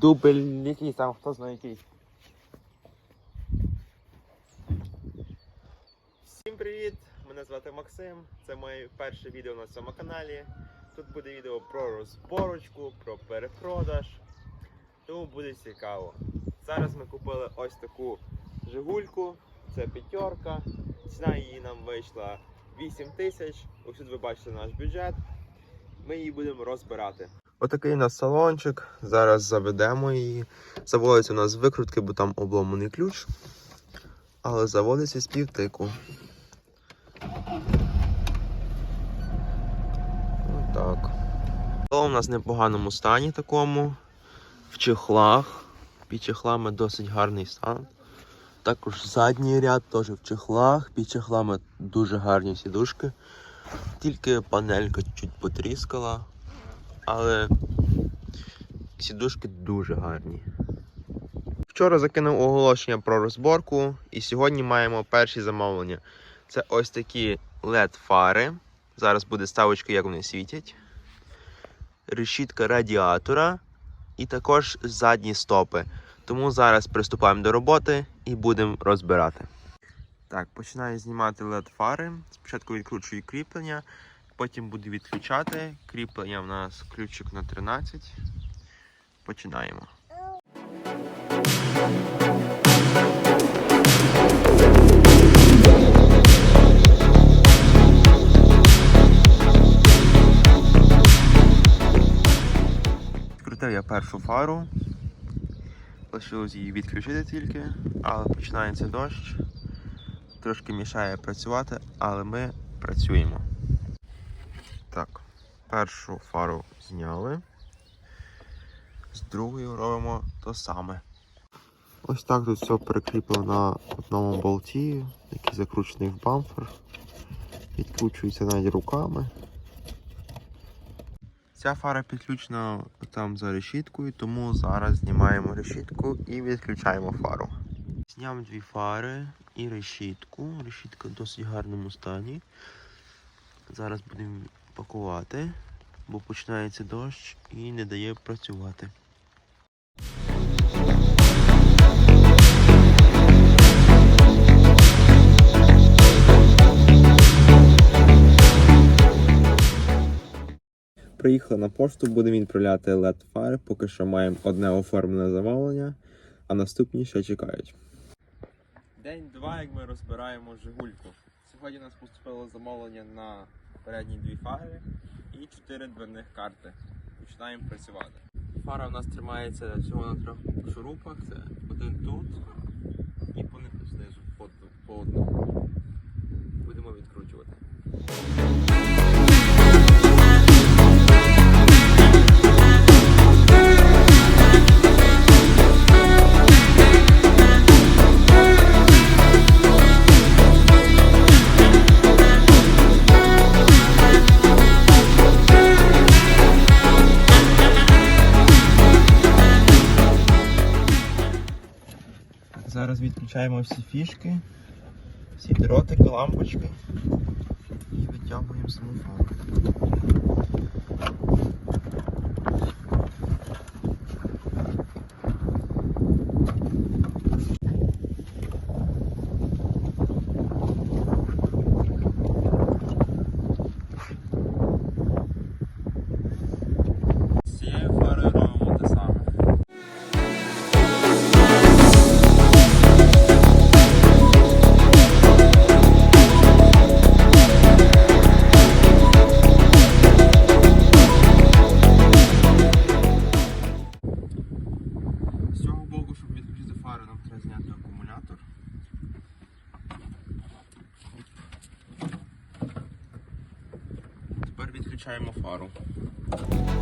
Дубль який там, хто знає який. Всім привіт! Мене звати Максим. Це моє перше відео на цьому каналі. Тут буде відео про розборочку, про перепродаж. Тому буде цікаво. Зараз ми купили ось таку Жигульку. Це п'ятерка. Ціна її нам вийшла 8 тисяч. Ось тут ви бачите наш бюджет. Ми її будемо розбирати. Отакий у нас салончик. Зараз заведемо її. Заводиться у нас викрутки, бо там обломаний ключ. Але заводиться з півтику. Так. Салон у нас в непоганому стані такому. В чехлах. Під чехлами досить гарний стан. Також задній ряд теж в чехлах. Під чехлами дуже гарні сідушки. Тільки панелька чуть потріскала. Але сідушки дуже гарні. Вчора закинув оголошення про розборку, і сьогодні маємо перші замовлення. Це ось такі LED-фари. Зараз буде ставочка, як вони світять. Решітка радіатора і також задні стопи. Тому зараз приступаємо до роботи і будемо розбирати. Так, починаю знімати LED-фари. Спочатку відкручую кріплення, потім буду відключати. Кріплення в нас ключик на 13. Починаємо. Відкрутив я першу фару. Лишилось її відключити тільки, але починається дощ. Трошки мішає працювати, але ми працюємо. Так, першу фару зняли. З другою робимо то саме. Ось так тут все прикріплено на одному болті, який закручений в бамфер. Відкручується навіть руками. Ця фара підключена там за решіткою, тому зараз знімаємо решітку і відключаємо фару. Зняв дві фари і решітку. Решітка в досить гарному стані. Зараз будемо пакувати, бо починається дощ і не дає працювати. Приїхали на пошту, будемо відправляти LED фари. Поки що маємо одне оформлене замовлення, а наступні ще чекають. День-два, як ми розбираємо Жигульку. Сьогодні у нас поступило замовлення на передні дві фари і чотири дверних карти. Починаємо працювати. Фара у нас тримається всього на трьох шурупах. Це один тут і по них знизу по, одному. Будемо відкручувати. Зараз відключаємо всі фішки, всі дротики, лампочки і витягуємо саму фару. Тепер відключаємо фару.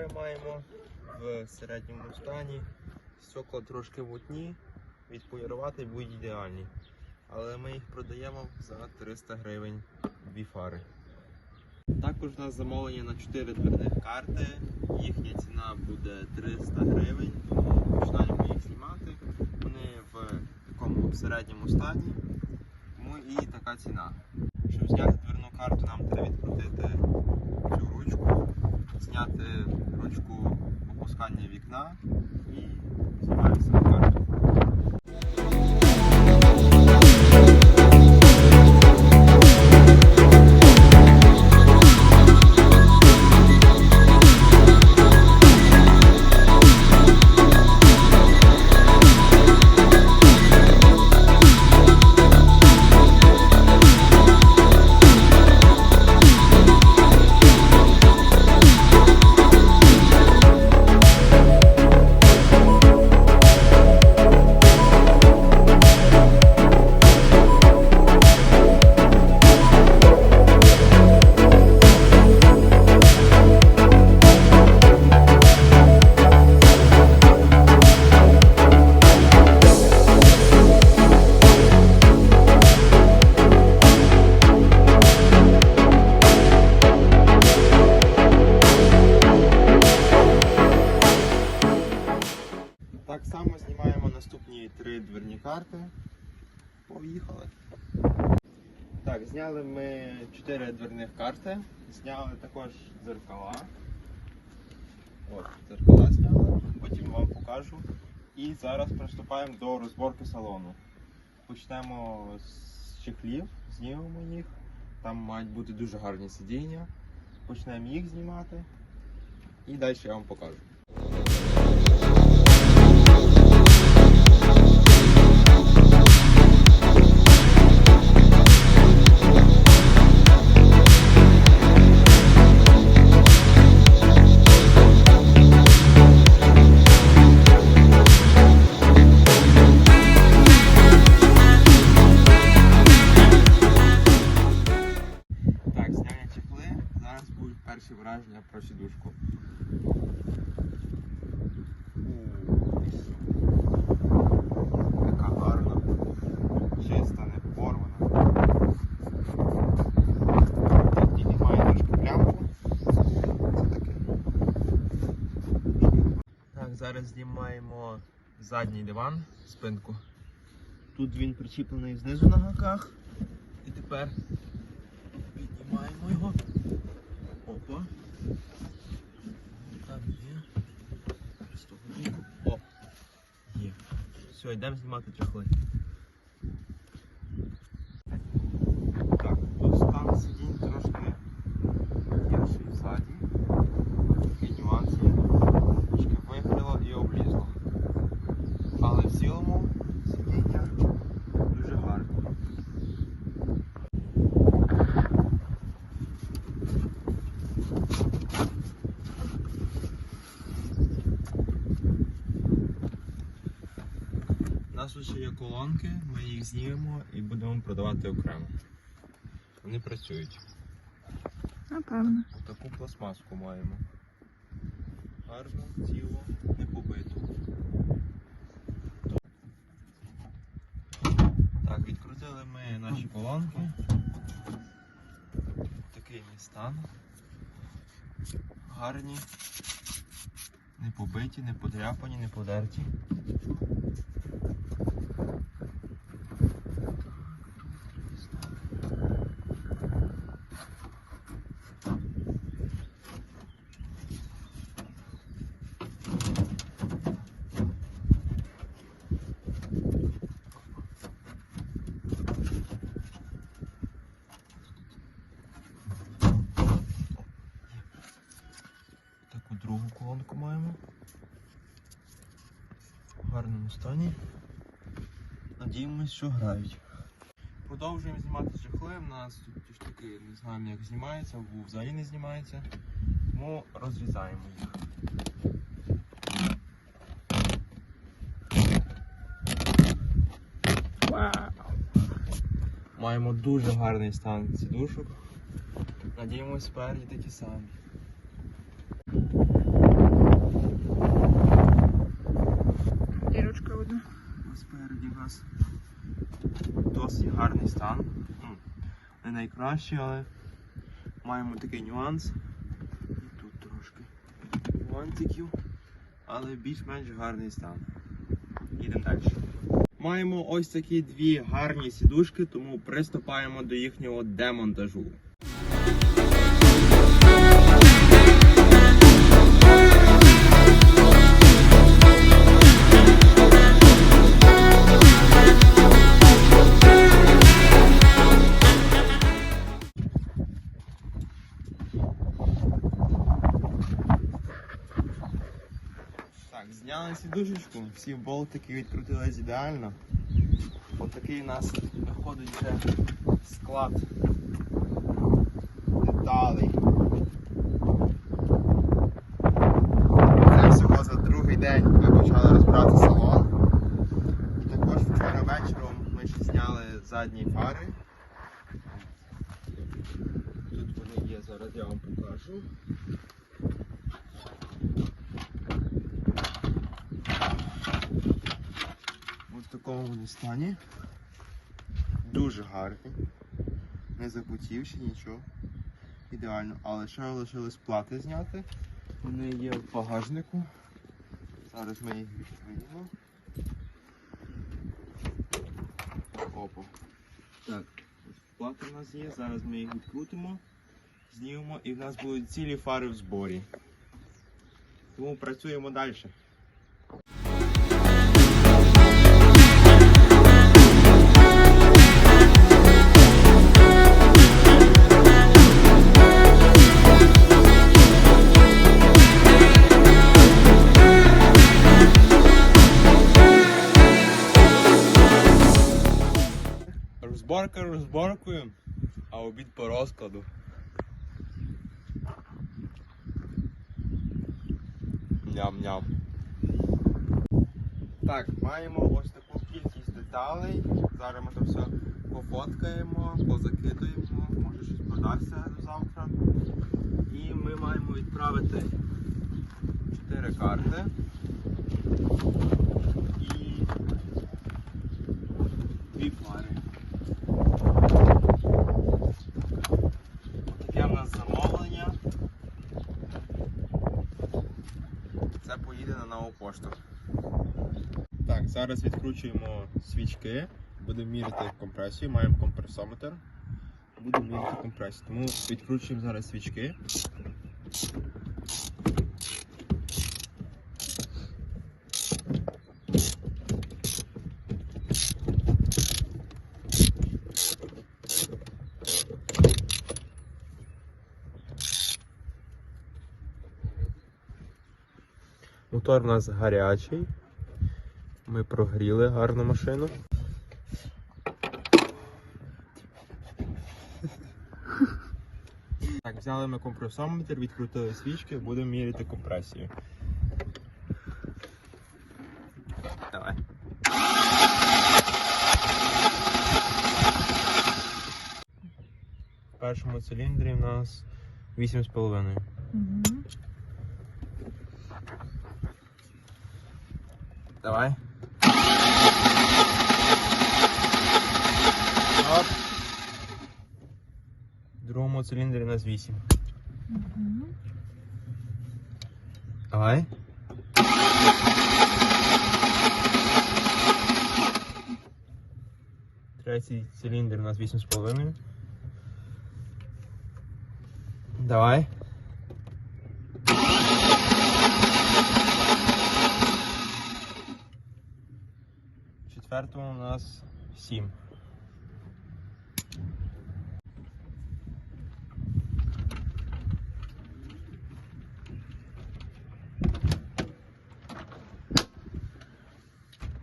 Фари маємо в середньому стані. Стекла трошки мутні, відполірувати будуть ідеальні. Але ми їх продаємо за 300 гривень дві фари. Також у нас замовлення на 4 дверних карти. Їхня ціна буде 300 гривень, тому починаємо їх знімати. Вони в такому середньому стані, тому і така ціна. Щоб зняти дверну карту, нам треба відкрутити цю ручку, зняти ручку опускання вікна і знімаємо Поїхали. Так, зняли ми чотири дверних карти, зняли також дзеркала. От, дзеркала зняли, потім вам покажу. І зараз приступаємо до розборки салону. Почнемо з чехлів, знімемо їх. Там мають бути дуже гарні сидіння. Почнемо їх знімати. І далі я вам покажу. Зараз знімаємо задній диван, спинку. Тут він причіплений знизу на гаках. І тепер Піднімаємо його. Опа. Там є. З того. О. Є. Все, йдемо знімати чохли. Так, тут стан сидінь трошки гірший ззаді. Такий нюанс є. Трошки вигріло і облізло. Але в цілому сидіння дуже гарне. У нас тут ще є колонки, ми їх знімемо і будемо продавати окремо. Вони працюють. Напевно. Таку пластмаску маємо. Гарно, ціло, не побито. Так, відкрутили ми наші колонки. Такий мій стан. Гарні. Не побиті, не подряпані, не подерті. Надіємось, що грають. Продовжуємо знімати чехлем. У нас тут ті не знаємо, як знімається, або взагалі не знімається, Тому розрізаємо їх. Вау! Маємо дуже гарний стан сідушок. Надіємось, спереді такі самі. Дірочка одна. Ось спереді газ нас є гарний стан. Ну, не найкращий, але маємо такий нюанс. І тут трошки нюансиків, але більш-менш гарний стан. Їдемо далі. Маємо ось такі дві гарні сідушки, тому приступаємо до їхнього демонтажу. Зняли сідушечку, всі болтики відкрутились ідеально. Ось такий у нас виходить вже склад деталей. Це всього за другий день ми почали розбирати салон. І також вчора вечором ми ще зняли задні фари. Тут вони є, зараз я вам покажу. Ось в такому вони стані. Дуже гарні. Не запотівши нічого. Ідеально. Але ще лишилось плати зняти. Вони є в багажнику. Зараз ми їх відкриємо. Опа. Так, плати в нас є. Зараз ми їх відкрутимо, знімемо і в нас будуть цілі фари в зборі. Тому працюємо далі. Розборкою, а обід по розкладу. Ням-ням. Так, маємо ось таку кількість деталей. Зараз ми це все пофоткаємо, позакидуємо, може щось продасться до завтра. І ми маємо відправити 4 карти. І дві фари. Таке в нас замовлення. Це поїде на нову пошту. Так, зараз відкручуємо свічки, будемо міряти компресію, маємо компресометр. Будемо міряти компресію. Тому відкручуємо зараз свічки. Мотор у нас гарячий. Ми прогріли гарну машину. Так, взяли ми компресометр, відкрутили свічки, будемо міряти компресію. Давай. В першому циліндрі у нас 8,5. Угу. Давай. Оп. В другому у нас 8. Угу. Давай. Третій циліндр у нас 8,5. Давай. Четвертому у нас 7.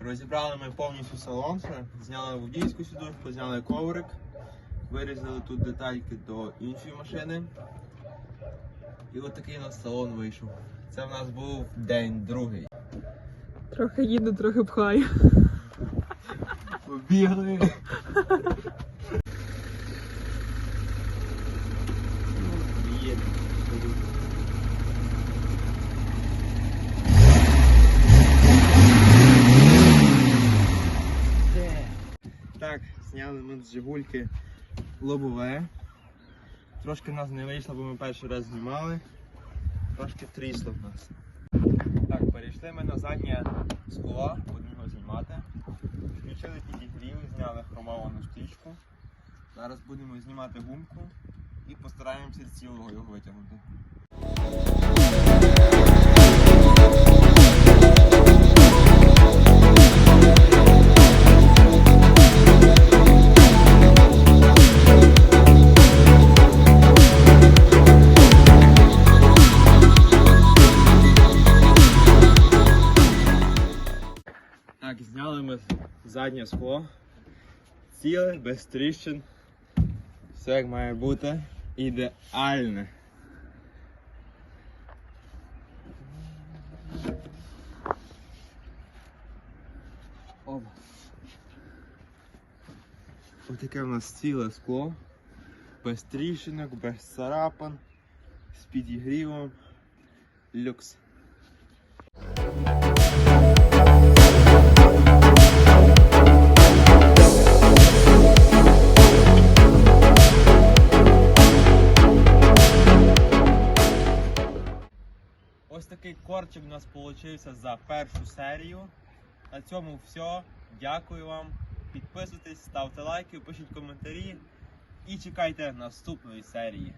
Розібрали ми повністю салон, зняли водійську сідушку, зняли коврик, вирізали тут детальки до іншої машини. І от такий у нас салон вийшов. Це в нас був день другий. Трохи їду, трохи пхаю. Побігли. Зняли ми з Жигульки лобове. Трошки в нас не вийшло, бо ми перший раз знімали. Трошки трісло в нас. Так, перейшли ми на заднє скло, будемо його знімати. Включили підігрів, зняли хромовану стрічку. Зараз будемо знімати гумку і постараємося з цілого його витягнути. Заднє скло. Ціле, без тріщин. Все як має бути. Ідеальне. Оба. Отаке в нас ціле скло. Без тріщинок, без царапин, з підігрівом. Люкс. Такий у нас вийшов за першу серію. На цьому все. Дякую вам. Підписуйтесь, ставте лайки, пишіть коментарі і чекайте наступної серії.